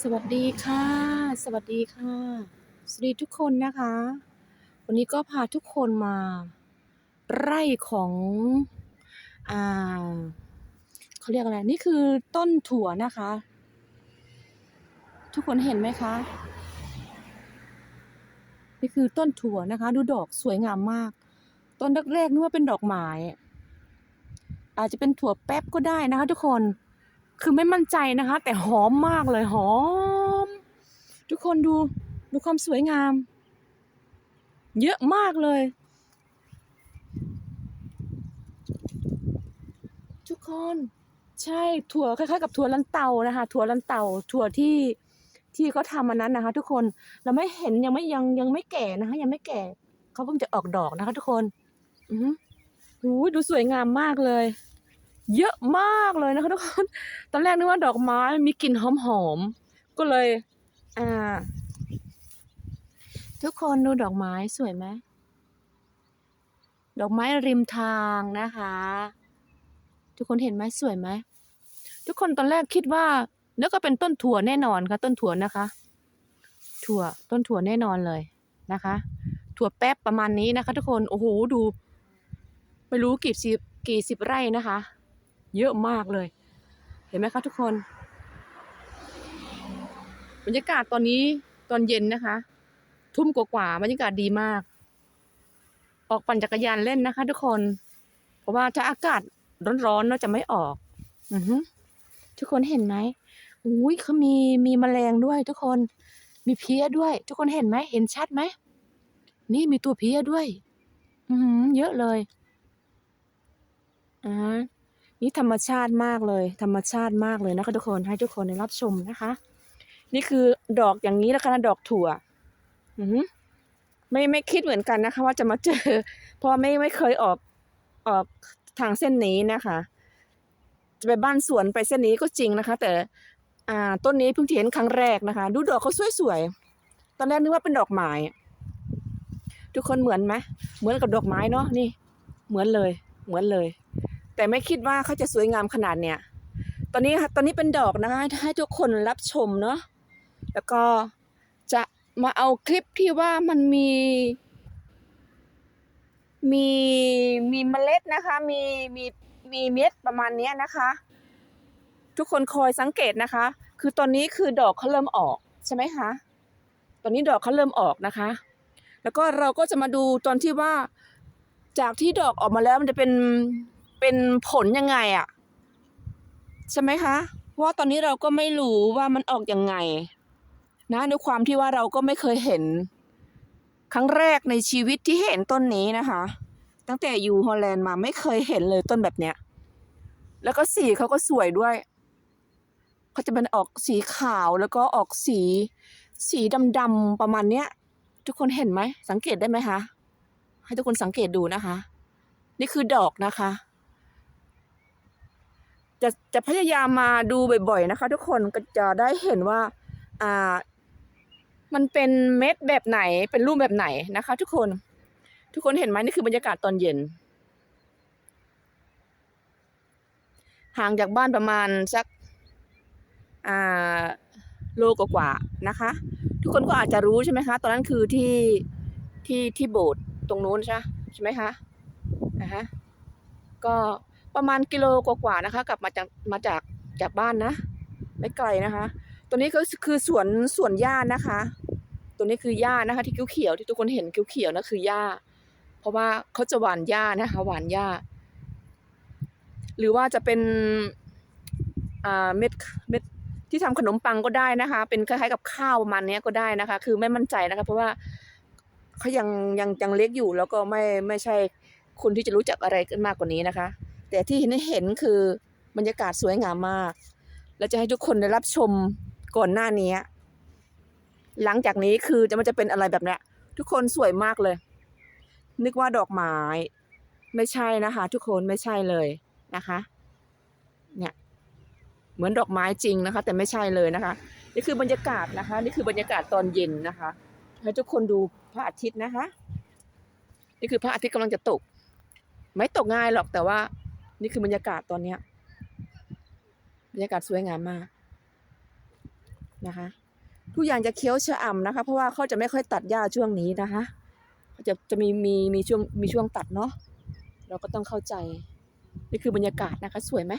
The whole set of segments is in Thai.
สวัสดีค่ะ สวัสดีค่ะ สวัสดีทุกคนนะคะ วันนี้ก็พาทุกคนมา ไร่ของอ่าเขาเรียกอะไร นี่คือต้นถั่วนะคะ ทุกคนเห็นไหมคะ นี่คือต้นถั่วนะคะ ดูดอกสวยงามมาก ต้นแรกๆนึกว่าเป็นดอกไม้อาจจะเป็นถั่วแป๊บก็ได้นะคะ ทุกคน คือไม่มั่นใจนะคะ แต่หอมมากเลยหอม ทุกคนดูดูความสวยงาม เยอะมากเลย ทุกคนใช่ถั่วคล้ายๆกับถั่วลันเตานะคะ ถั่วลันเตาถั่วที่ที่เขาทำอันนั้นนะคะ ทุกคนเราไม่เห็นยังไม่ยังยังไม่แก่นะคะ ยังไม่แก่เขาเพิ่งจะออกดอกนะคะ ทุกคน อือหูดูสวยงามมากเลย เยอะมากเลยนะคะทุกคน ตอนแรกนึกว่าดอกไม้มีกลิ่นหอมๆ ก็เลย อ่า ทุกคนดูดอกไม้สวยไหม ดอกไม้ริมทางนะคะ ทุกคนเห็นไหมสวยไหม ทุกคนตอนแรกคิดว่านึกว่าเป็นต้นถั่วแน่นอนค่ะ ต้นถั่วนะคะ ถั่วต้นถั่วแน่นอนเลยนะคะ ถั่วแป๊บประมาณนี้นะคะ ทุกคน โอ้โห ดู ไม่รู้กี่สิบกี่สิบไร่นะคะ เยอะมากเลย เห็นไหมคะทุกคน บรรยากาศตอนนี้ตอนเย็นนะคะ ทุ่มกว่าๆบรรยากาศดีมาก ออกปั่นจักรยานเล่นนะคะ ทุกคน เพราะว่าถ้าอากาศร้อนๆเราจะไม่ออก อือฮึทุกคนเห็นไหมอุ้ยเขามีมีแมลงด้วย ทุกคน มีเพี้ยด้วย ทุกคนเห็นไหมเห็นชัดไหมนี่มีตัวเพี้ยด้วย อือเยอะเลยอ่า นี่ธรรมชาติมากเลย ธรรมชาติมากเลยนะคะทุกคนให้ทุกคนได้รับชมนะคะ นี่คือดอกอย่างนี้แล้วกันนะดอกถั่ว อือไม่ไม่คิดเหมือนกันนะคะ ว่าจะมาเจอ เพราะไม่ไม่เคยออกออกทางเส้นนี้นะคะ จะไปบ้านสวนไปเส้นนี้ก็จริงนะคะ แต่ อ่า ต้นนี้เพิ่งเห็นครั้งแรกนะคะ ดูดอกเขาสวยๆตอนแรกนึกว่าเป็นดอกไม้ทุกคนเหมือนไหมเหมือนกับดอกไม้เนาะนี่ เหมือนเลย เหมือนเลย แต่ไม่คิดว่าเขาจะสวยงามขนาดเนี้ยตอนนี้ค่ะตอนนี้เป็นดอกนะคะให้ทุกคนรับชมเนาะแล้วก็จะมาเอาคลิปที่ว่ามันมี มีมีเมล็ดนะคะ มีมีมีเม็ดประมาณเนี้ยนะคะ ทุกคนคอยสังเกตนะคะ คือตอนนี้คือดอกเขาเริ่มออกใช่ไหมคะตอนนี้ดอกเขาเริ่มออกนะคะ แล้วก็เราก็จะมาดูตอนที่ว่าจากที่ดอกออกมาแล้วมันจะเป็น เป็นผลยังไงอะใช่ไหมคะ ว่าตอนนี้เราก็ไม่รู้ว่ามันออกยังไง นะในความที่ว่าเราก็ไม่เคยเห็น ครั้งแรกในชีวิตที่เห็นต้นนี้นะคะ ตั้งแต่อยู่ฮอลแลนด์มาไม่เคยเห็นเลยต้นแบบเนี้ย แล้วก็สีเขาก็สวยด้วยเขาจะเป็นออกสีขาวแล้วก็ออกสี สีดำๆประมาณเนี้ย ทุกคนเห็นไหมสังเกตได้ไหมคะให้ทุกคนสังเกตดูนะคะ นี่คือดอกนะคะ จะจะพยายามมาดูบ่อยๆนะคะ ทุกคนก็จะได้เห็นว่าอ่า มันเป็นเม็ดแบบไหนเป็นรูปแบบไหนนะคะ ทุกคน ทุกคนเห็นไหมนี่คือบรรยากาศตอนเย็น ห่างจากบ้านประมาณสักอ่าโลกว่านะคะ ทุกคนก็อาจจะรู้ใช่ไหมคะ ตอนนั้นคือที่ที่ที่โบสถ์ตรงนู้นใช่ใช่ไหมคะนะฮะก็ ประมาณกิโลกว่าๆนะคะ กลับมาจากมาจากจากบ้านนะ ไม่ไกลนะคะ ตัวนี้ก็คือสวนสวนหญ้านะคะ ตัวนี้คือหญ้านะคะ ที่เขียวๆที่ทุกคนเห็นเขียวๆนะคือหญ้า เพราะว่าเขาจะหว่านหญ้านะคะหว่านหญ้า หรือว่าจะเป็นอ่าเม็ดเม็ดที่ทำขนมปังก็ได้นะคะ เป็นคล้ายๆกับข้าวประมาณนี้ก็ได้นะคะ คือไม่มั่นใจนะคะ เพราะว่าเขายังยังยังเล็กอยู่แล้วก็ไม่ไม่ใช่คนที่จะรู้จักอะไรกันมากกว่านี้นะคะ แต่ที่เห็นเห็นคือบรรยากาศสวยงามมาก และจะให้ทุกคนได้รับชมก่อนหน้านี้ หลังจากนี้คือจะมันจะเป็นอะไรแบบนี้ทุกคนสวยมากเลย นึกว่าดอกไม้ ไม่ใช่นะคะ ทุกคนไม่ใช่เลยนะคะ เนี่ย เหมือนดอกไม้จริงนะคะ แต่ไม่ใช่เลยนะคะ นี่คือบรรยากาศนะคะ นี่คือบรรยากาศตอนเย็นนะคะ ให้ทุกคนดูพระอาทิตย์นะคะ นี่คือพระอาทิตย์กำลังจะตก ไม่ตกง่ายหรอกแต่ว่า นี่คือบรรยากาศตอนเนี้ยบรรยากาศสวยงามมากนะคะ ทุกอย่างจะเคี้ยวชะอ่ำนะคะ เพราะว่าเขาจะไม่ค่อยตัดหญ้าช่วงนี้นะคะเขาจะจะมีมีมีช่วงมีช่วงตัดเนาะเราก็ต้องเข้าใจ นี่คือบรรยากาศนะคะ สวยไหม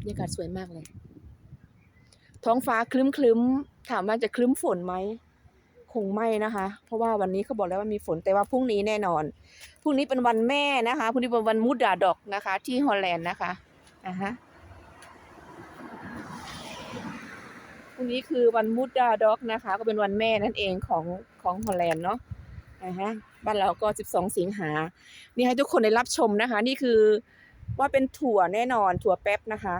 บรรยากาศสวยมากเลย ท้องฟ้าคลึ้มคลึ้มถามว่าจะคลึ้มฝนไหม คงไม่นะคะ เพราะว่าวันนี้เขาบอกแล้วว่ามีฝนแต่ว่าพรุ่งนี้แน่นอนพรุ่งนี้เป็นวันแม่นะคะพรุ่งนี้เป็นวันมูดดาดอกนะคะ ที่ฮอลแลนด์นะคะอ่าฮะพรุ่งนี้คือวันมุดดาด็อกนะคะ ก็เป็นวันแม่นั่นเองของของฮอลแลนด์เนาะอ่าฮะบ้านเราก็ 12 สิงหา นี่ให้ทุกคนได้รับชมนะคะ นี่คือว่าเป็นถั่วแน่นอนถั่วแป๊บนะคะ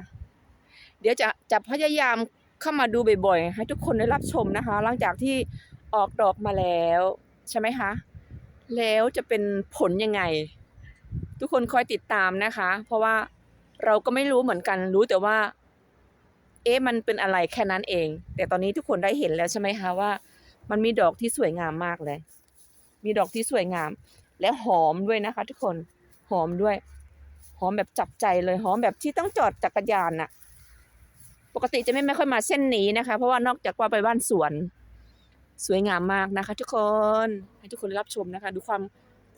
เดี๋ยวจะจะพยายามเข้ามาดูบ่อยๆ ให้ทุกคนได้รับชมนะคะ หลังจากที่ ออกดอกมาแล้ว ใช่ไหมคะ แล้วจะเป็นผลยังไง ทุกคนคอยติดตามนะคะ เพราะว่าเราก็ไม่รู้เหมือนกันรู้แต่ว่า เอ๊ะมันเป็นอะไรแค่นั้นเอง แต่ตอนนี้ทุกคนได้เห็นแล้วใช่ไหมคะว่า มันมีดอกที่สวยงามมากเลย มีดอกที่สวยงาม และหอมด้วยนะคะ ทุกคนหอมด้วย หอมแบบจับใจเลยหอมแบบที่ต้องจอดจักรยานน่ะ ปกติจะไม่ไม่ค่อยมาเส้นนี้นะคะ เพราะว่านอกจากว่าไปบ้านสวน สวยงามมากนะคะ ทุกคนให้ทุกคนรับชมนะคะ ดูความ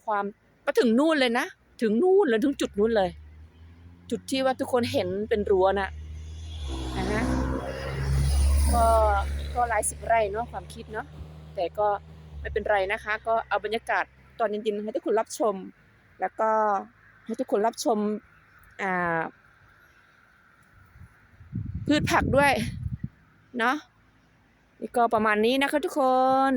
ความไปถึงนู่นเลยนะ ถึงนู่นเลยถึงจุดนู่นเลย จุดที่ว่าทุกคนเห็นเป็นรั้วนะนะฮะก็ก็หลายสิบไร่เนาะความคิดเนาะแต่ก็ไม่เป็นไรนะคะ ก็เอาบรรยากาศตอนเย็นๆให้ทุกคนรับชม แล้วก็ให้ทุกคนรับชมอ่าพืชผักด้วย เนาะ นี่ก็ประมาณนี้นะคะทุกคน